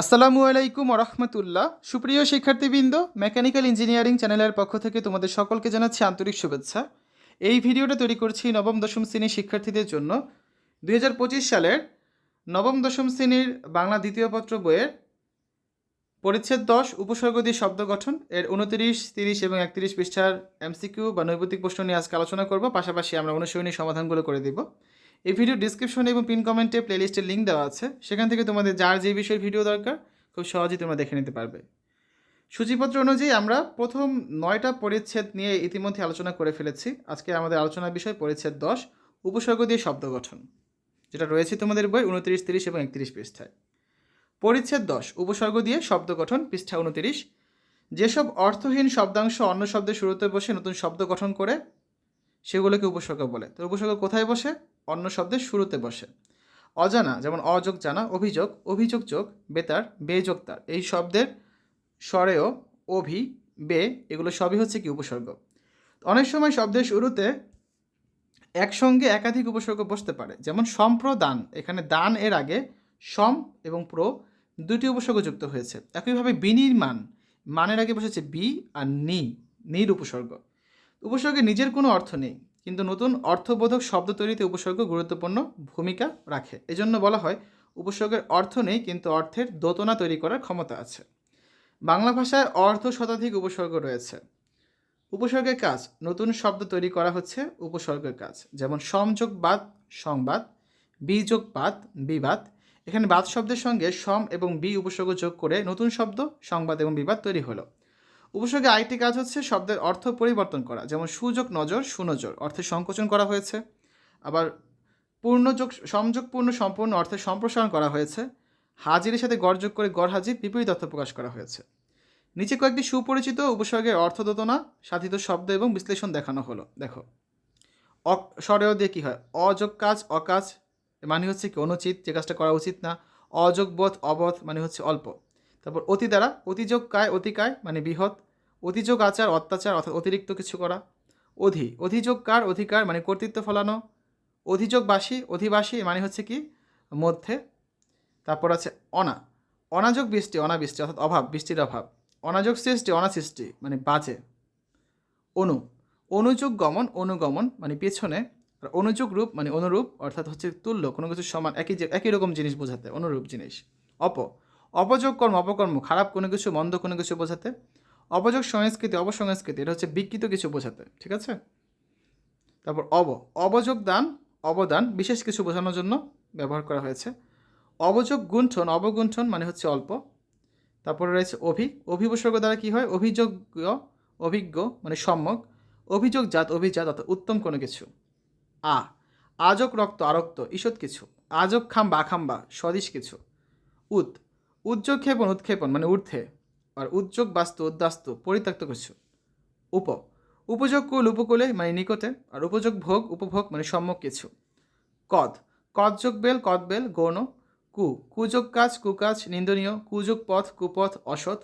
আসসালামু আলাইকুম রহমতুল্লাহ। সুপ্রিয় শিক্ষার্থীবৃন্দ, মেকানিক্যাল ইঞ্জিনিয়ারিং চ্যানেলের পক্ষ থেকে তোমাদের সকলকে জানাচ্ছি আন্তরিক শুভেচ্ছা। এই ভিডিওটা তৈরি করছি নবম, দশম শ্রেণির শিক্ষার্থীদের জন্য। দু হাজার পঁচিশ সালের নবম, দশম শ্রেণির বাংলা দ্বিতীয় পত্র বইয়ের পরিচ্ছেদ দশ, উপসর্গ দিয়ে শব্দ গঠন। এর উনতিরিশ, তিরিশ এবং একত্রিশ পৃষ্ঠার এমসিকিউ বা নৈবতিক প্রশ্ন নিয়ে আজকে আলোচনা করব। পাশাপাশি আমরা অনুসরণী সমাধানগুলো করে দিব। এই ভিডিও ডিসক্রিপশনে এবং পিন কমেন্টে প্লেলিস্টের লিঙ্ক দেওয়া আছে। সেখান থেকে তোমাদের যার যে বিষয়ের ভিডিও দরকার, খুব সহজেই তোমরা দেখে নিতে পারবে। সূচিপত্র অনুযায়ী আমরা প্রথম নয়টা পরিচ্ছেদ নিয়ে ইতিমধ্যে আলোচনা করে ফেলেছি। আজকে আমাদের আলোচনার বিষয় পরিচ্ছেদ দশ, উপসর্গ দিয়ে শব্দ গঠন, যেটা রয়েছে তোমাদের বই উনত্রিশ, তিরিশ এবং একত্রিশ পৃষ্ঠায়। পরিচ্ছেদ দশ, উপসর্গ দিয়ে শব্দ গঠন, পৃষ্ঠা উনত্রিশ। যেসব অর্থহীন শব্দাংশ অন্য শব্দের শুরুতে বসে নতুন শব্দ গঠন করে, সেগুলোকে উপসর্গ বলে। তো উপসর্গ কোথায় বসে? অন্য শব্দের শুরুতে বসে। অজানা, যেমন অযোগ জানা, অভিযোগ অভিযোগ যোগ, বেতার, বেযোগ তার। এই শব্দের স্বরেও অভি, বে, এগুলো সবই হচ্ছে কি উপসর্গ। অনেক সময় শব্দের শুরুতে একসঙ্গে একাধিক উপসর্গ বসতে পারে, যেমন সম্প্রদান। এখানে দান এর আগে সম এবং প্র দুটি উপসর্গ যুক্ত হয়েছে। একইভাবে বিনির্মাণ, মানের আগে বসেছে বি আর নি, নির উপসর্গ। উপসর্গের নিজের কোনো অর্থ নেই। কিন্তু নতুন অর্থবোধক শব্দ তৈরিতে উপসর্গ গুরুত্বপূর্ণ ভূমিকা রাখে। এজন্য বলা হয়, উপসর্গের অর্থ নেই, কিন্তু অর্থের দোতনা তৈরি করার ক্ষমতা আছে। বাংলা ভাষায় অর্ধ শতাধিক উপসর্গ রয়েছে। উপসর্গের কাজ, নতুন শব্দ তৈরি করা হচ্ছে উপসর্গের কাজ। যেমন সমযোগ বাদ সংবাদ বিযোগ বাদ বিবাদ। এখানে বাদ শব্দের সঙ্গে সম এবং বি উপসর্গ যোগ করে নতুন শব্দ, সংবাদ এবং বিবাদ তৈরি হলো। উপসর্গে আরেকটি কাজ হচ্ছে শব্দের অর্থ পরিবর্তন করা, যেমন সুযোগ, নজর, সুনজর, অর্থে সংকোচন করা হয়েছে। আবার পূর্ণযোগ সংযোগপূর্ণ সম্পূর্ণ অর্থে সম্প্রসারণ করা হয়েছে। হাজিরের সাথে গড় যোগ করে গড় হাজির বিপরীত অর্থ প্রকাশ করা হয়েছে। নিচে কয়েকটি সুপরিচিত উপসর্গের অর্থদোতনা সাধিত শব্দ এবং বিশ্লেষণ দেখানো হলো। দেখো। অ, স্বরেও দিয়ে কী হয়? অযোগ কাজ, অকাজ মানে হচ্ছে কি? অনুচিত, যে কাজটা করা উচিত না। অযোগ বোধ, অবধ মানে হচ্ছে অল্প। তারপর অতি দ্বারা, অতিযোগ কায়, অতিকায় মানে বৃহৎ। অতিযোগ আচার, অত্যাচার অর্থাৎ অতিরিক্ত কিছু করা। অধি, অধিযোগ কার, অধিকার মানে কর্তৃত্ব ফলানো। অধিযোগবাসী, অধিবাসী মানে হচ্ছে কি? মধ্যে। তারপর আছে অনা। অনাযোগ বৃষ্টি, অনাবৃষ্টি অর্থাৎ অভাব, বৃষ্টির অভাব। অনাযোগ সৃষ্টি, অনাসৃষ্টি মানে বাজে। অনু, অনুযোগ গমন, অনুগমন মানে পেছনে। আর অনুযোগ রূপ মানে অনুরূপ অর্থাৎ হচ্ছে তুল্য, কোনো কিছু সমান, একই একই রকম জিনিস বোঝাতে, অনুরূপ জিনিস। অপ, অপযোগ কর্ম, অপকর্ম, খারাপ কোনো কিছু, মন্দ কোনো কিছু বোঝাতে। অপযোগ সংস্কৃতি, অবসংস্কৃতি, এটা হচ্ছে বিকৃত কিছু বোঝাতে, ঠিক আছে? তারপর অব, অবযোগ দান, অবদান, বিশেষ কিছু বোঝানোর জন্য ব্যবহার করা হয়েছে। অবযোগ গুণ্ঠন, অবগুণ্ঠন মানে হচ্ছে অল্প। তারপরে রয়েছে অভি অভিবসর্গ দ্বারা কী হয়? অভিযোগ্য, অভিজ্ঞ মানে সম্যক। অভিযোগ জাত, অভিজাত, অর্থাৎ উত্তম কোনো কিছু। আ, আজক রক্ত, আরক্ত, ঈষৎ কিছু। আজক খাম্বা খাম্বা সদিশ কিছু। উদ উদ্যোগ ক্ষেপণ, উৎক্ষেপণ মানে ঊর্ধ্বে। আর উদ্যোগ বাস্তু উদ্বাস্তু পরিত্যক্ত কিছু। উপ, উপযোগ কুল, উপকূলে মানে নিকটে, আর উপযোগ ভোগ, উপভোগ মানে সম্যক কিছু। কদ, কদযোগ বেল কদ বেল গৌণ, কু, কুযোগ কাজ, কুকাজ, নিন্দনীয়, কুযোগ পথ, কুপথ, অসৎ,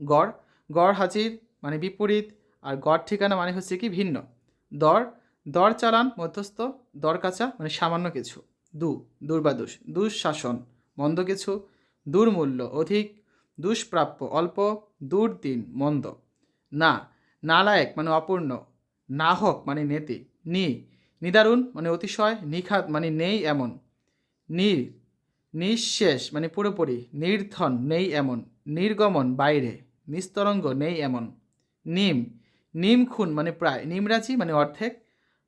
গড় গড় হাজির মানে বিপরীত, আর গড় ঠিকানা মানে হচ্ছে কি ভিন্ন। দর দর চালান, মধ্যস্থ, দর কাঁচা মানে সামান্য কিছু। দু, দুর্বাদুষ, দুঃশাসন, মন্দ কিছু, দুর্মূল্য, অধিক দুষ্প্রাপ্য, অল্প দুর্দিন মন্দ। না, নালায়ক মানে অপূর্ণ, নাহক মানে নেতি, নি, নিদারুণ মানে অতিশয়, নিখাত মানে নেই এমন, নির, নিঃশেষ মানে পুরোপুরি, নির্ধন নেই এমন, নির্গমন বাইরে, নিস্তরঙ্গ নেই এমন, নিম নিম খুন মানে প্রায়, নিমরাজি মানে অর্ধেক,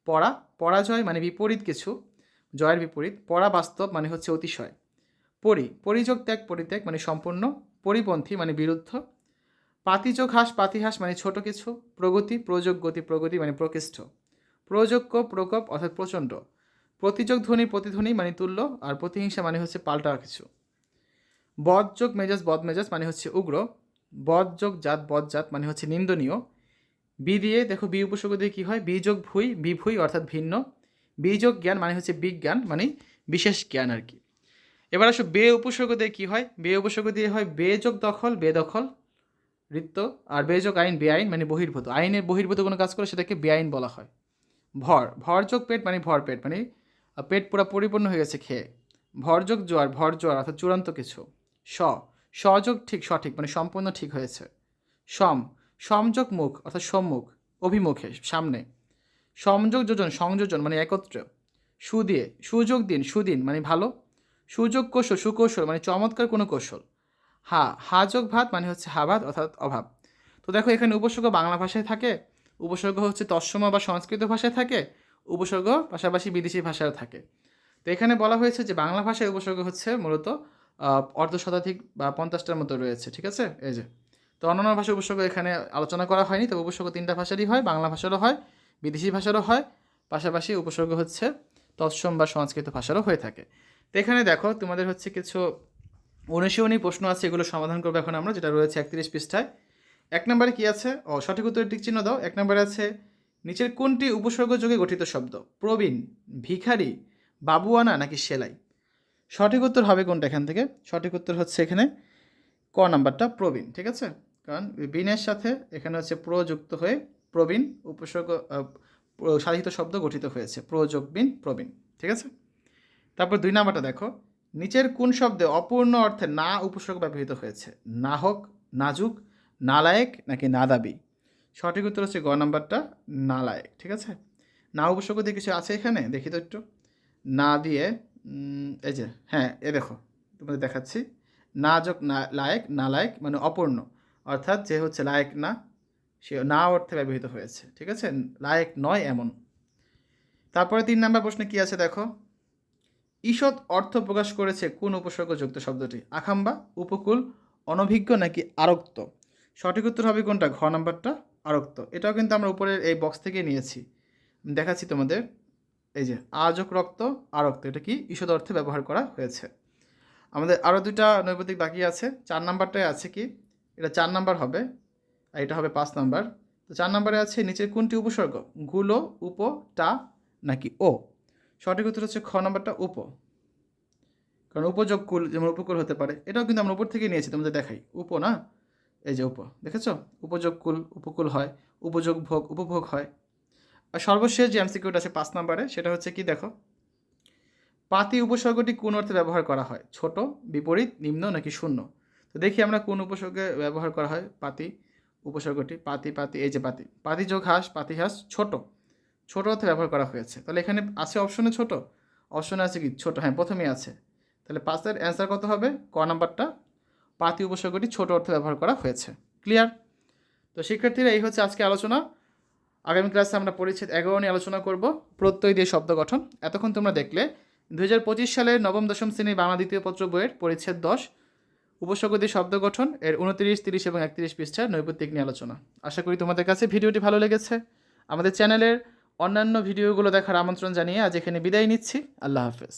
পড়া, পরাজয় মানে বিপরীত কিছু, জয়ের বিপরীত, পড়া বাস্তব মানে হচ্ছে অতিশয়, পরি, পরিযোগ ত্যাগ, পরিত্যাগ মানে সম্পূর্ণ পরিপন্থী মানে বিরুদ্ধ। পাতিযোগ, হাস, পাতিহাস মানে ছোট কিছু। প্রগতি, প্রযোগ, গতি, প্রগতি মানে প্রকৃষ্ট। প্রযোগ্য প্রকোপ, অর্থাৎ প্রচণ্ড। প্রতিযোগ, ধ্বনি, প্রতিধ্বনি মানে তুল্য। আর প্রতিহিংসা মানে হচ্ছে পাল্টা কিছু। বদযোগ, মেজাজ বদ মেজাজ মানে হচ্ছে উগ্র। বদযোগ, জাত, বদজাত মানে হচ্ছে নিন্দনীয়। বি দিয়ে দেখো, বি উপসর্গ দিয়ে কী হয়? বিযোগ, ভুই, বিভুই, অর্থাৎ ভিন্ন। বিযোগ, জ্ঞান মানে হচ্ছে বিজ্ঞান মানে বিশেষ জ্ঞান আর কি। এবার আসো বে উপসর্গ দিয়ে কী হয়? বে উপসর্গ দিয়ে হয় বেযোগ দখল বেদখল ঋত্য আর বেযোগ আইন বেআইন মানে বহির্ভূত। আইনের বহির্ভূত কোনো কাজ করে সেটাকে বেআইন বলা হয়। ভর ভরযোগ পেট মানে ভর পেট মানে পেট পুরো পরিপূর্ণ হয়ে গেছে খেয়ে। ভরযোগ জোয়ার, ভর জোয়ার অর্থাৎ চূড়ান্ত কিছু। স সহযোগ ঠিক, সঠিক মানে সম্পূর্ণ ঠিক হয়েছে। সম সমযোগ মুখ, অর্থাৎ সম্মুখ, অভিমুখে, সামনে। সংযোগ যোজন, সংযোজন মানে একত্রে। সু দিয়ে সুযোগ দিন সুদিন মানে ভালো। সুযোগ কৌশল, সুকৌশল মানে চমৎকার কোনো কৌশল। হা হাযোগ ভাত মানে হচ্ছে হাভাত অর্থাৎ অভাব। তো দেখো এখানে উপসর্গ বাংলা ভাষায় থাকে, উপসর্গ হচ্ছে তৎসম বা সংস্কৃত ভাষায় থাকে, উপসর্গ পাশাপাশি বিদেশি ভাষায় থাকে। তো এখানে বলা হয়েছে যে বাংলা ভাষায় উপসর্গ হচ্ছে মূলত অর্ধ শতাধিক বা পঞ্চাশটার মতো রয়েছে, ঠিক আছে? এই যে। তো অন্যান্য ভাষার উপসর্গ এখানে আলোচনা করা হয়নি, তবে উপসর্গ তিনটা ভাষারই হয়, বাংলা ভাষারও হয়, বিদেশি ভাষারও হয়, পাশাপাশি উপসর্গ হচ্ছে তৎসম বা সংস্কৃত ভাষারও হয়ে থাকে। তো এখানে দেখো, তোমাদের হচ্ছে কিছু অনুশীলনী প্রশ্ন আছে, এগুলো সমাধান করব এখন আমরা, যেটা রয়েছে একত্রিশ পৃষ্ঠায়। এক নম্বরে কী আছে? ও, সঠিক উত্তরের টিক চিহ্ন দাও। এক নম্বরে আছে, নিচের কোনটি উপসর্গ যোগে গঠিত শব্দ? প্রবীণ, ভিখারি, বাবুয়ানা নাকি সেলাই? সঠিক উত্তর হবে কোনটা এখান থেকে? সঠিক উত্তর হচ্ছে এখানে ক নাম্বারটা, প্রবীণ, ঠিক আছে? কারণ বিনের সাথে এখানে হচ্ছে প্রযুক্ত হয়ে প্রবীণ উপসর্গ সাধিত শব্দ গঠিত হয়েছে। প্রযোগ বিন, প্রবীণ, ঠিক আছে? তারপর দুই নাম্বারটা দেখো। নিচের কোন শব্দে অপূর্ণ অর্থে না উপসর্গ ব্যবহৃত হয়েছে? না হোক নাজুক, নালায়েক নাকি নাদাবি? সঠিক উত্তর হচ্ছে গ নাম্বারটা, নালায়েক, ঠিক আছে? না উপসর্গ দিয়ে কিছু আছে এখানে? দেখি তো একটু। না দিয়ে এই যে হ্যাঁ এ দেখো, তোমাদের দেখাচ্ছি। না যোগ না, লায়ক না লায়ক মানে অপূর্ণ। অর্থাৎ যে হচ্ছে লায়ক না, সে না অর্থে ব্যবহৃত হয়েছে, ঠিক আছে? লায়ক নয় এমন। তারপরে তিন নাম্বার প্রশ্নে কি আছে দেখো? ঈষৎ অর্থ প্রকাশ করেছে কোন উপসর্গযুক্ত শব্দটি? আখাম্বা, উপকূল, অনভিজ্ঞ নাকি আরক্ত? সঠিক উত্তর হবে কোনটা? ঘ নাম্বারটা, আরক্ত। এটাও কিন্তু আমরা উপরের এই বক্স থেকে নিয়েছি। দেখাচ্ছি তোমাদের। এই যে, আজক রক্ত, আরক্ত। এটা কি? ঈষৎ অর্থে ব্যবহার করা হয়েছে। আমাদের আরও দুইটা নৈপতিক বাকি আছে। চার নাম্বারটায় আছে কি? এটা চার নাম্বার হবে, আর এটা হবে পাঁচ নাম্বার। তো চার নাম্বারে আছে নিচের কোনটি উপসর্গ? গুলো, উপ, টা নাকি ও? সঠিক উত্তর হচ্ছে খ নাম্বারটা উপ। কারণ উপযোগ কুল যেমন উপকূল হতে পারে, এটাও কিন্তু আমরা উপর থেকে নিয়েছি, তোমাদের দেখাই। উপ না? এই যে উপ, দেখেছ? উপযোগ কুল, উপকূল হয়, উপযোগ ভোগ, উপভোগ হয়। আর সর্বশেষ যে এমসিকিউটা আছে পাঁচ নাম্বারে, সেটা হচ্ছে কি দেখো? পাতি উপসর্গটি কোন অর্থে ব্যবহার করা হয়? ছোট, বিপরীত, নিম্ন নাকি শূন্য? তো দেখি আমরা কোন উপসর্গে ব্যবহার করা হয় পাতি উপসর্গটি। পাতি পাতি, এই যে পাতি। পাতি যোগ হাঁস পাতি হাঁস ছোট। ছোট অর্থে ব্যবহার করা হয়েছে। তাহলে এখানে আছে অপশনে ছোট? অপশনে আছে কি? ছোট। হ্যাঁ প্রথমেই আছে। তাহলে পাঁচের অ্যান্সার কত হবে? ক নাম্বারটা? পাতি উপসর্গটি ছোট অর্থে ব্যবহার করা হয়েছে। ক্লিয়ার তো শিক্ষার্থীরা, এই হচ্ছে আজকে আলোচনা। আগামী ক্লাসে আমরা পরিচ্ছেদ এগারো নিয়ে আলোচনা করব। প্রত্যয় দিয়ে শব্দ গঠন। এতক্ষণ তোমরা দেখলে দু হাজার পঁচিশ সালের নবম, দশম শ্রেণির বাংলা দ্বিতীয় পত্র বইয়ের পরিচ্ছেদ দশ, উপসর্গ দিয়ে শব্দ গঠন, এর উনত্রিশ, তিরিশ এবং একত্রিশ পৃষ্ঠার নৈপত্তিক নিয়ে আলোচনা। আশা করি তোমাদের কাছে ভিডিওটি ভালো লেগেছে। আমাদের চ্যানেলের অন্যান্য ভিডিওগুলো দেখার আমন্ত্রণ জানিয়ে আজ এখানে বিদায় নিচ্ছি। আল্লাহ হাফেজ।